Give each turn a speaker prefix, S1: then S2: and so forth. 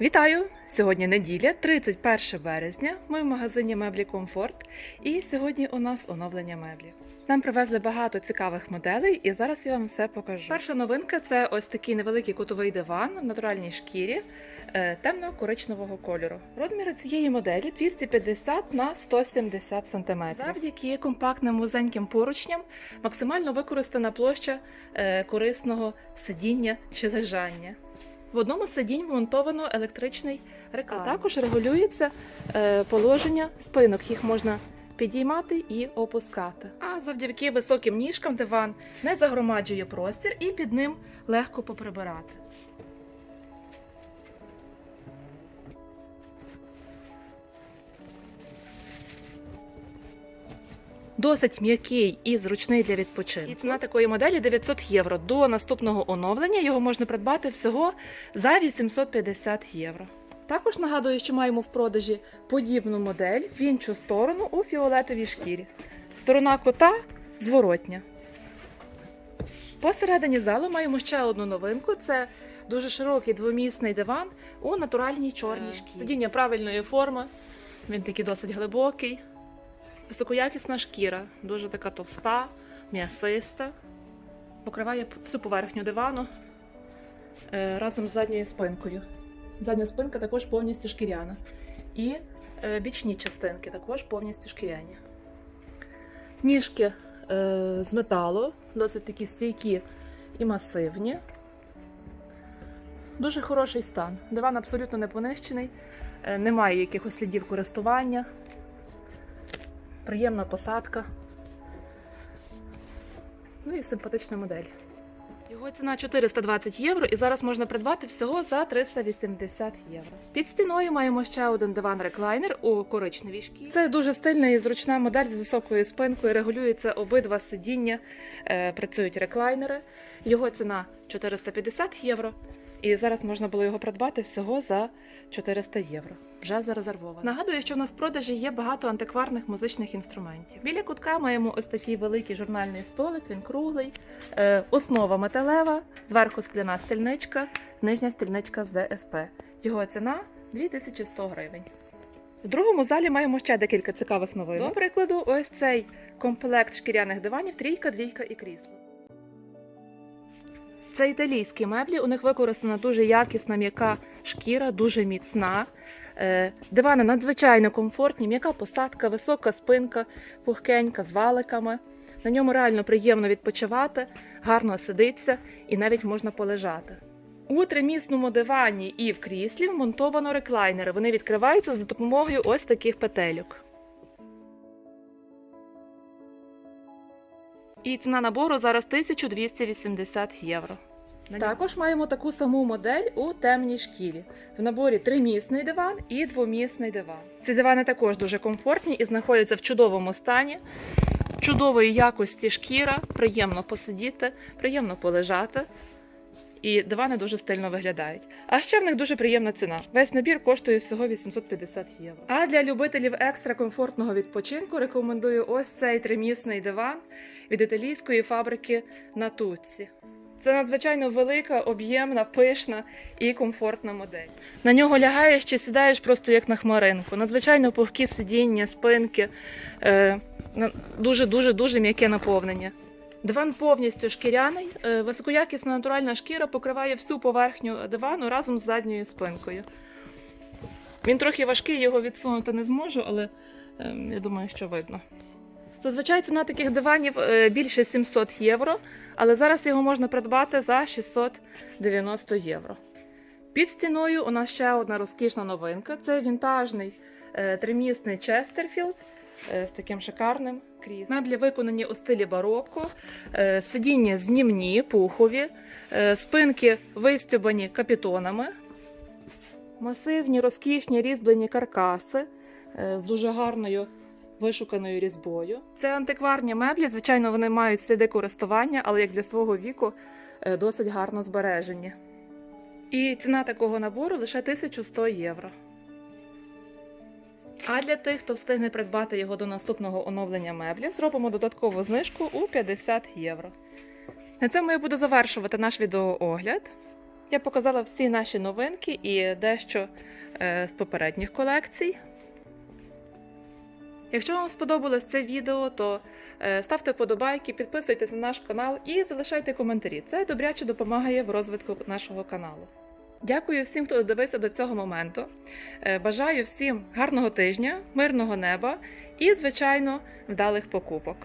S1: Вітаю! Сьогодні неділя, 31 березня. Ми в магазині меблі Комфорт. І сьогодні у нас оновлення меблів. Нам привезли багато цікавих моделей, і зараз я вам все покажу. Перша новинка це ось такий невеликий кутовий диван в натуральній шкірі е, темно-коричневого кольору. Розміри цієї моделі 250 на 170 см. Завдяки компактним вузеньким поручням максимально використана площа е, корисного сидіння чи лежання. В одному сидінь вмонтовано електричний реклам. А також регулюється е, положення спинок. Їх можна підіймати і опускати. А завдяки високим ніжкам диван не загромаджує простір і під ним легко поприбирати. Досить м'який і зручний для відпочинку. І ціна такої моделі 900 євро. До наступного оновлення його можна придбати всього за 850 євро. Також нагадую, що маємо в продажі подібну модель в іншу сторону у фіолетовій шкірі. Сторона кота зворотня. Посередині залу маємо ще одну новинку: це дуже широкий двомісний диван у натуральній чорній шкірі. Сидіння правильної форми, він такий досить глибокий. Високоякісна шкіра, дуже така товста, м'ясиста. Покриває всю поверхню дивану е, разом з задньою спинкою. Задня спинка також повністю шкіряна. І е, бічні частинки також повністю шкіряні. Ніжки е, з металу, досить такі стійкі і масивні. Дуже хороший стан. Диван абсолютно не понищений, немає якихось слідів користування приємна посадка. Ну і симпатична модель. Його ціна 420 євро, і зараз можна придбати всього за 380 євро. Під стіною маємо ще один диван-реклайнер у коричневій шкірі. Це дуже стильна і зручна модель з високою спинкою. Регулюється обидва сидіння, е, працюють реклайнери. Його ціна 450 євро. І зараз можна було його придбати всього за 400 євро. Вже зарезервовано. Нагадую, що в нас в продажі є багато антикварних музичних інструментів. Біля кутка маємо ось такий великий журнальний столик, він круглий, е, основа металева, зверху скляна стільничка, нижня стільничка з ДСП. Його ціна 2100 гривень. В другому залі маємо ще декілька цікавих новин. До прикладу, ось цей комплект шкіряних диванів, трійка, двійка і крісло. Це італійські меблі. У них використана дуже якісна м'яка шкіра, дуже міцна. Е, Дивани надзвичайно комфортні, м'яка посадка, висока спинка, пухкенька з валиками. На ньому реально приємно відпочивати, гарно сидиться і навіть можна полежати. У тримісному дивані і в кріслі вмонтовано реклайнери. Вони відкриваються за допомогою ось таких петельок. І ціна набору зараз 1280 євро. Також маємо таку саму модель у темній шкірі. В наборі тримісний диван і двомісний диван. Ці дивани також дуже комфортні і знаходяться в чудовому стані, чудової якості шкіра, приємно посидіти, приємно полежати. І дивани дуже стильно виглядають. А ще в них дуже приємна ціна. Весь набір коштує всього 850 євро. А для любителів екстра комфортного відпочинку рекомендую ось цей тримісний диван від італійської фабрики Натуцці. Це надзвичайно велика, об'ємна, пишна і комфортна модель. На нього лягаєш чи сідаєш просто як на хмаринку. Надзвичайно пухкі сидіння, спинки, е, дуже дуже дуже м'яке наповнення. Диван повністю шкіряний, е, високоякісна натуральна шкіра покриває всю поверхню дивану разом з задньою спинкою. Він трохи важкий, його відсунути не зможу, але е, я думаю, що видно. Зазвичай ціна таких диванів е, більше 700 євро, але зараз його можна придбати за 690 євро. Під стіною у нас ще одна розкішна новинка це вінтажний е, тримісний Честерфілд з таким шикарним кріслом. Меблі виконані у стилі бароко, е, сидіння знімні, пухові, е, спинки вистюбані капітонами, масивні, розкішні різьблені каркаси е, з дуже гарною вишуканою різьбою. Це антикварні меблі. Звичайно, вони мають сліди користування, але як для свого віку е, досить гарно збережені. І ціна такого набору лише 1100 євро. А для тих, хто встигне придбати його до наступного оновлення меблів, зробимо додаткову знижку у 50 євро. На цьому я буду завершувати наш відеоогляд. Я показала всі наші новинки і дещо е, з попередніх колекцій. Якщо вам сподобалось це відео, то е, ставте вподобайки, підписуйтесь на наш канал і залишайте коментарі. Це добряче допомагає в розвитку нашого каналу. Дякую всім, хто додивився до цього моменту. Е, Бажаю всім гарного тижня, мирного неба і, звичайно, вдалих покупок.